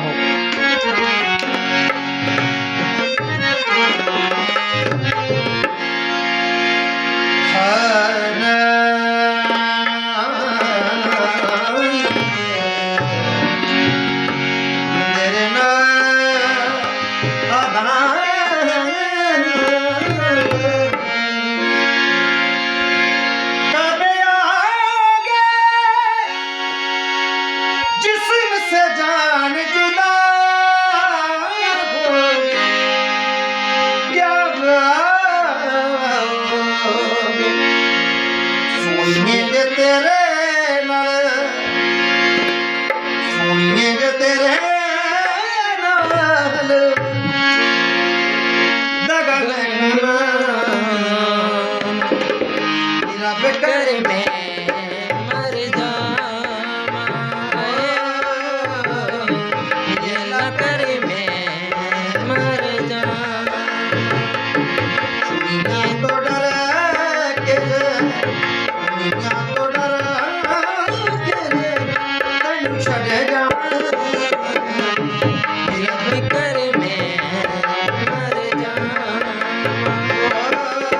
trabajo. ਸੋਹਣੀਏ ਜੇ ਤੇਰੇ ਨਾਲ। ਸੋਹਣੀਏ ਜੇ ਤੇਰੇ ਨਾਲ ਦਗਾ ਲੈਣਾ। ਮੇਰਾ ਬਕਰ ਮੈਂ Yeah.